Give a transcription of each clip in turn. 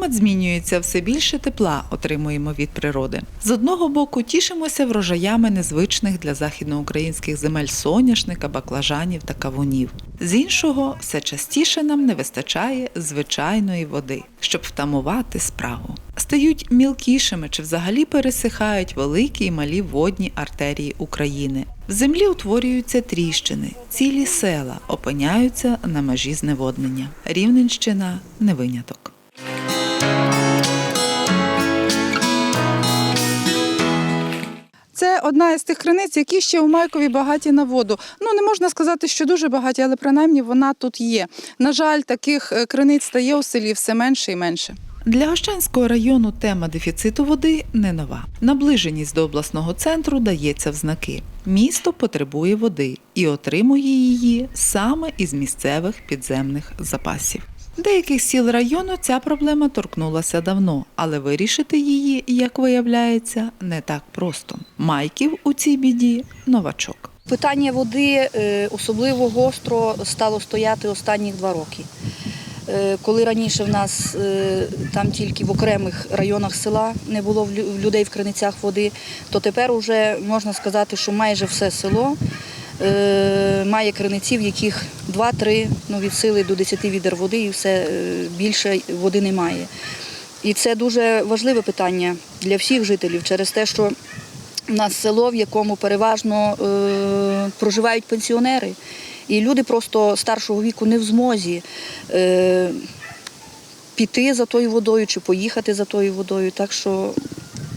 Клімат змінюється, все більше тепла отримуємо від природи. З одного боку, тішимося врожаями незвичних для західноукраїнських земель соняшника, баклажанів та кавунів. З іншого, все частіше нам не вистачає звичайної води, щоб втамувати справу. Стають мілкішими чи взагалі пересихають великі і малі водні артерії України. В землі утворюються тріщини, цілі села опиняються на межі зневоднення. Рівненщина не виняток. Це одна із тих криниць, які ще у Майкові багаті на воду. Ну не можна сказати, що дуже багаті, але принаймні вона тут є. На жаль, таких е, криниць стає у селі все менше і менше. Для Гощанського району тема дефіциту води не нова. Наближеність до обласного центру дається в знаки. Місто потребує води і отримує її саме із місцевих підземних запасів. Деяких сіл району ця проблема торкнулася давно, але вирішити її, як виявляється, не так просто. Майків у цій біді новачок. Питання води е, особливо гостро стало стояти останні два роки. Е, Коли раніше в нас е, там тільки в окремих районах села не було людей в криницях води, то тепер вже можна сказати, що майже все село має криниці, в яких 2-3, ну від сили до 10 відер води і все е, більше води немає. І це дуже важливе питання для всіх жителів через те, що у нас село, в якому переважно е, проживають пенсіонери, і люди просто старшого віку не в змозі е, піти за тою водою чи поїхати за тою водою. Так що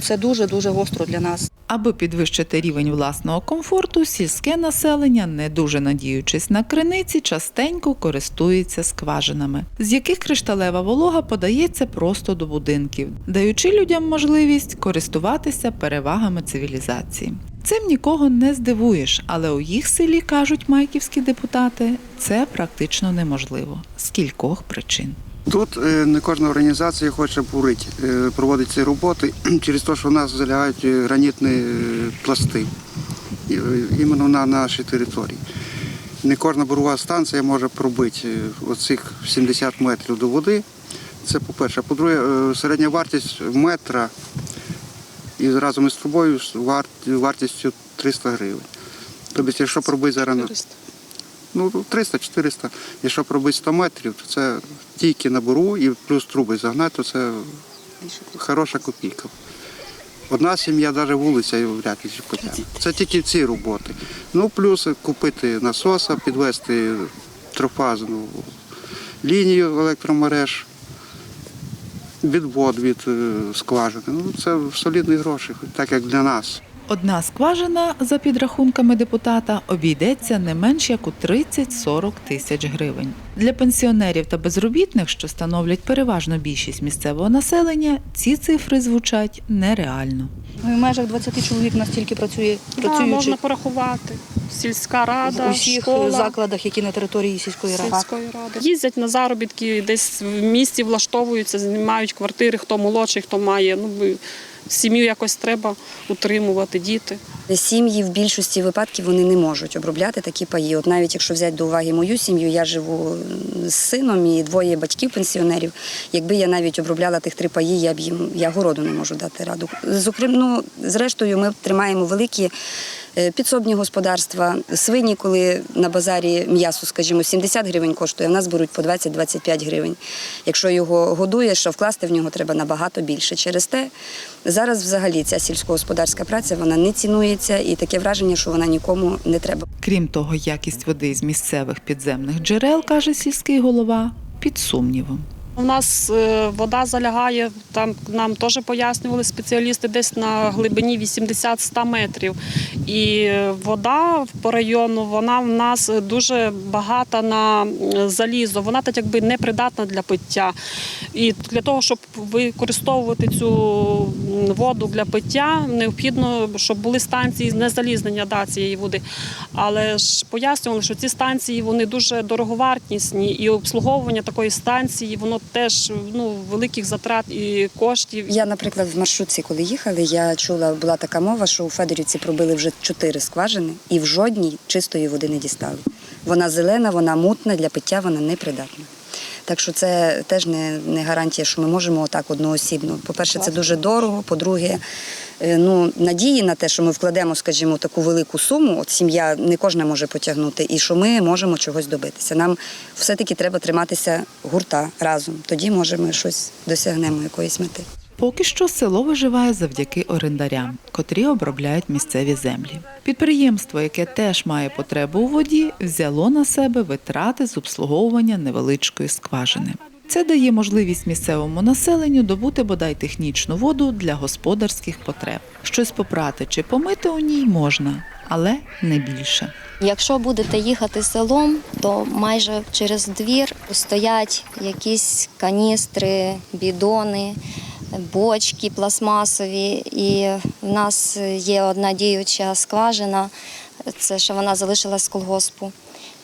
це дуже-дуже гостро для нас. Аби підвищити рівень власного комфорту, сільське населення, не дуже надіючись на криниці, частенько користується скважинами, з яких кришталева волога подається просто до будинків, даючи людям можливість користуватися перевагами цивілізації. Цим нікого не здивуєш, але у їх селі кажуть майківські депутати, це практично неможливо з кількох причин. Тут е, не кожна організація хоче бурити, е, проводить ці роботи через те, що в нас залягають е, гранітні пласти іменно на нашій території. Не кожна бурова станція може пробити оцих 70 метрів до води. Це по-перше. По-друге, середня вартість метра і разом із трубою вартістю 300 гривень. Тобто, якщо пробити зараз Ну, 300-400. Якщо пробити 100 метрів, то це тільки на буру і плюс труби загнати, то це хороша копійка. Одна сім'я, навіть вулиця вряд ли потягне. Це тільки ці роботи. Ну, плюс купити насоса, підвести трофазну лінію електромереж, відвод від е, скважини. Ну, це солідні гроші, так як для нас. Одна скважина, за підрахунками депутата, обійдеться не менш як у 30-40 тисяч гривень. Для пенсіонерів та безробітних, що становлять переважно більшість місцевого населення, ці цифри звучать нереально. Ну, в межах 20 чоловік настільки працює, Да, можна порахувати. Сільська рада, в усіх школа, закладах, які на території сільської ради. сільської ради. Їздять на заробітки, десь в місті влаштовуються, знімають квартири, хто молодший, хто має. Ну, би- сім'ю якось треба утримувати, діти. Сім'ї в більшості випадків вони не можуть обробляти такі паї. От навіть якщо взяти до уваги мою сім'ю, я живу з сином і двоє батьків пенсіонерів. Якби я навіть обробляла тих три паї, я б їм я городу не можу дати раду. Зокрема, ну, зрештою, ми тримаємо великі. Е, Підсобні господарства, свині, коли на базарі м'ясо, скажімо, 70 гривень коштує, в нас беруть по 20-25 гривень. Якщо його годуєш, а вкласти в нього треба набагато більше. Через те зараз взагалі ця сільськогосподарська праця вона не цінується і таке враження, що вона нікому не треба. Крім того, якість води з місцевих підземних джерел, каже сільський голова, під сумнівом. У нас е, вода залягає, там нам теж пояснювали спеціалісти, десь на глибині 80-100 метрів. І е, вода по району, вона в нас дуже багата на залізо, вона так якби не придатна для пиття. І для того, щоб використовувати цю воду для пиття, необхідно, щоб були станції незалізнення да, цієї води. Але ж пояснювали, що ці станції вони дуже дороговартісні, і обслуговування такої станції воно теж ну, великих затрат і коштів. Я, наприклад, в маршрутці, коли їхали, я чула, була така мова, що у Федорівці пробили вже чотири скважини і в жодній чистої води не дістали. Вона зелена, вона мутна, для пиття вона непридатна. Так що це теж не, не гарантія, що ми можемо отак одноосібно. По-перше, це дуже дорого. По-друге, е, ну, надії на те, що ми вкладемо, скажімо, таку велику суму, от сім'я не кожна може потягнути, і що ми можемо чогось добитися. Нам все-таки треба триматися гурта разом. Тоді, може, ми щось досягнемо якоїсь мети. Поки що село виживає завдяки орендарям, котрі обробляють місцеві землі. Підприємство, яке теж має потребу у воді, взяло на себе витрати з обслуговування невеличкої скважини. Це дає можливість місцевому населенню добути бодай технічну воду для господарських потреб. Щось попрати чи помити у ній можна, але не більше. Якщо будете їхати селом, то майже через двір стоять якісь каністри, бідони, бочки пластмасові. І в нас є одна діюча скважина, це ще вона залишилась з колгоспу.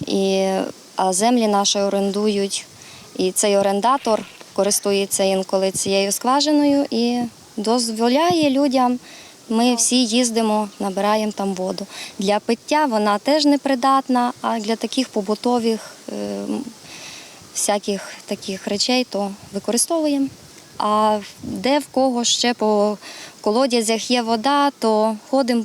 І, а землі наші орендують. І цей орендатор користується інколи цією скважиною і дозволяє людям. Ми всі їздимо, набираємо там воду. Для пиття вона теж непридатна, а для таких побутових е, всяких таких речей то використовуємо. А де в кого ще по колодязях є вода, то ходимо,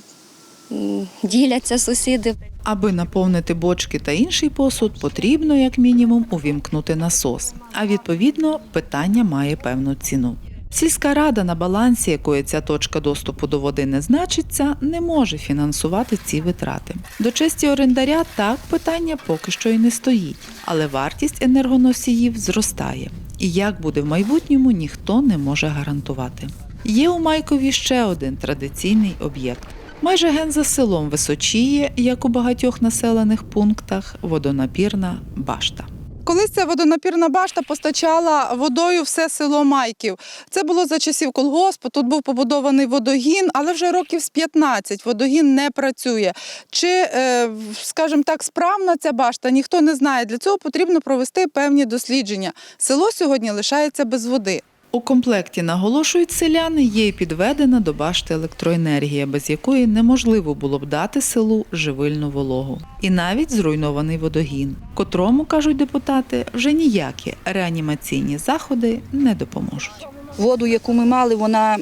діляться сусіди. Аби наповнити бочки та інший посуд, потрібно як мінімум увімкнути насос. А відповідно, питання має певну ціну. Сільська рада, на балансі якої ця точка доступу до води не значиться, не може фінансувати ці витрати. До честі орендаря так питання поки що і не стоїть, але вартість енергоносіїв зростає. І як буде в майбутньому, ніхто не може гарантувати. Є у Майкові ще один традиційний об'єкт. Майже ген за селом височіє, як у багатьох населених пунктах, водонапірна башта. Колись ця водонапірна башта постачала водою все село Майків. Це було за часів колгоспу. Тут був побудований водогін, але вже років з 15 водогін не працює. Чи, е, скажімо так, справна ця башта, ніхто не знає. Для цього потрібно провести певні дослідження. Село сьогодні лишається без води. У комплекті наголошують селяни, є й підведена до башти електроенергія, без якої неможливо було б дати селу живильну вологу. І навіть зруйнований водогін, котрому кажуть депутати, вже ніякі реанімаційні заходи не допоможуть. Воду, яку ми мали, вона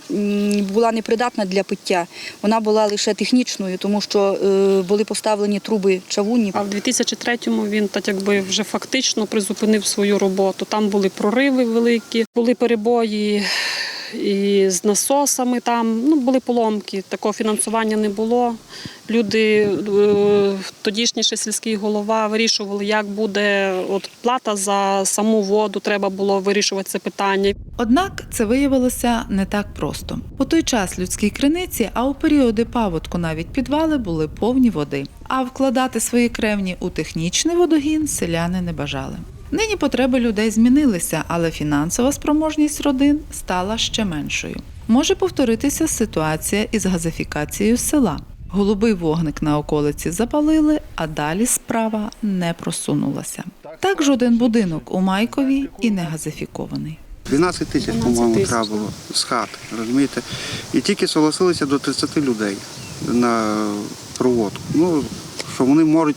була непридатна для пиття. Вона була лише технічною, тому що е, були поставлені труби чавунні. А в 2003-му він так якби вже фактично призупинив свою роботу. Там були прориви великі, були перебої і з насосами. Там ну були поломки. Такого фінансування не було. Люди, е, тодішній ще сільський голова, вирішували, як буде от плата за саму воду. Треба було вирішувати це питання. Однак це виявилося не так просто. У той час людські криниці, а у періоди паводку навіть підвали були повні води. А вкладати свої кревні у технічний водогін селяни не бажали. Нині потреби людей змінилися, але фінансова спроможність родин стала ще меншою. Може повторитися ситуація із газифікацією села. Голубий вогник на околиці запалили, а далі справа не просунулася. Так жоден будинок у Майкові і не газифікований. 12 тисяч, 12 по-моєму, треба було з хат, розумієте? І тільки согласилися до 30 людей на проводку. Ну, що вони можуть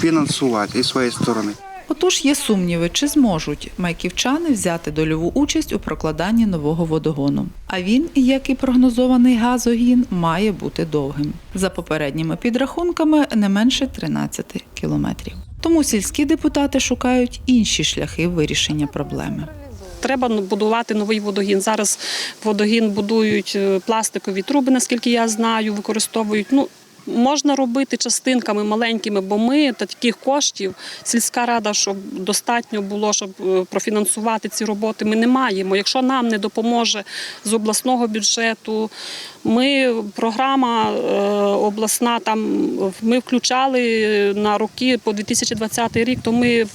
фінансувати із своєї сторони. Отож є сумніви, чи зможуть майківчани взяти дольову участь у прокладанні нового водогону. А він, як і прогнозований газогін, має бути довгим. За попередніми підрахунками не менше 13 кілометрів. Тому сільські депутати шукають інші шляхи вирішення проблеми. Треба ну, будувати новий водогін. Зараз водогін будують е, пластикові труби, наскільки я знаю, використовують. Ну, можна робити частинками маленькими, бо ми та таких коштів сільська рада, щоб достатньо було, щоб е, профінансувати ці роботи, ми не маємо. Якщо нам не допоможе з обласного бюджету, ми програма е, обласна там ми включали на роки по 2020 рік, то ми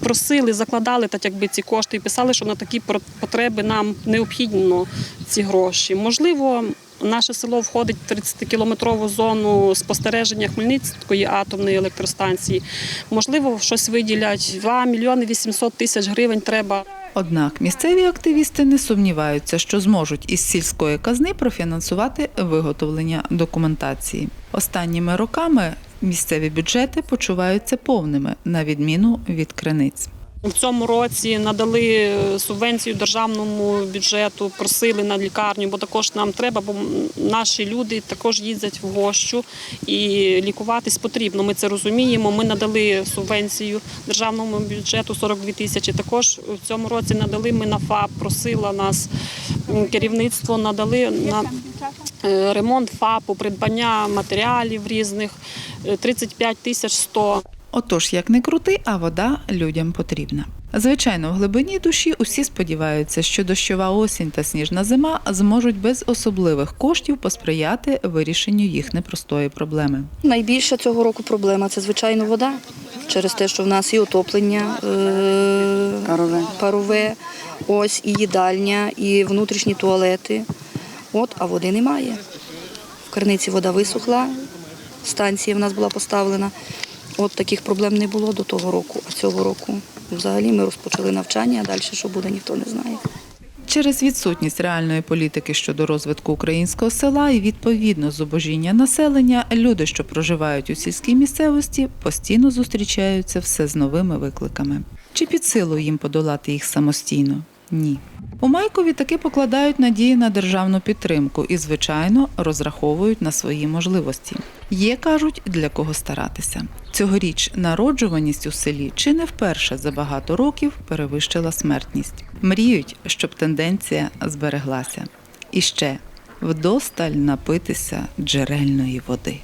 просили, закладали так, якби ці кошти і писали, що на такі потреби нам необхідно ці гроші. Можливо, наше село входить в 30-кілометрову зону спостереження Хмельницької атомної електростанції. Можливо, щось виділять 2 мільйони 800 тисяч гривень треба. Однак місцеві активісти не сумніваються, що зможуть із сільської казни профінансувати виготовлення документації. Останніми роками місцеві бюджети почуваються повними, на відміну від криниць. В цьому році надали е, субвенцію державному бюджету, просили на лікарню, бо також нам треба, бо наші люди також їздять в гощу і лікуватись потрібно. Ми це розуміємо. Ми надали субвенцію державному бюджету 42 тисячі. Також в цьому році надали ми на ФАП, просила нас керівництво, надали на е, ремонт ФАПу, придбання матеріалів різних е, 35 тисяч 100. Отож, як не крути, а вода людям потрібна. Звичайно, в глибині душі усі сподіваються, що дощова осінь та сніжна зима зможуть без особливих коштів посприяти вирішенню їх непростої проблеми. Найбільша цього року проблема це звичайно вода. Через те, що в нас і отоплення е- Парове. парове, ось і їдальня, і внутрішні туалети. От, а води немає. В криниці вода висохла, станція в нас була поставлена. От таких проблем не було до того року. А цього року взагалі ми розпочали навчання, а далі що буде, ніхто не знає. Через відсутність реальної політики щодо розвитку українського села і відповідно зубожіння населення, люди, що проживають у сільській місцевості, постійно зустрічаються все з новими викликами. Чи під силу їм подолати їх самостійно? Ні. У Майкові таки покладають надії на державну підтримку і, звичайно, розраховують на свої можливості. Є, кажуть, для кого старатися. Цьогоріч народжуваність у селі чи не вперше за багато років перевищила смертність. Мріють, щоб тенденція збереглася. І ще вдосталь напитися джерельної води.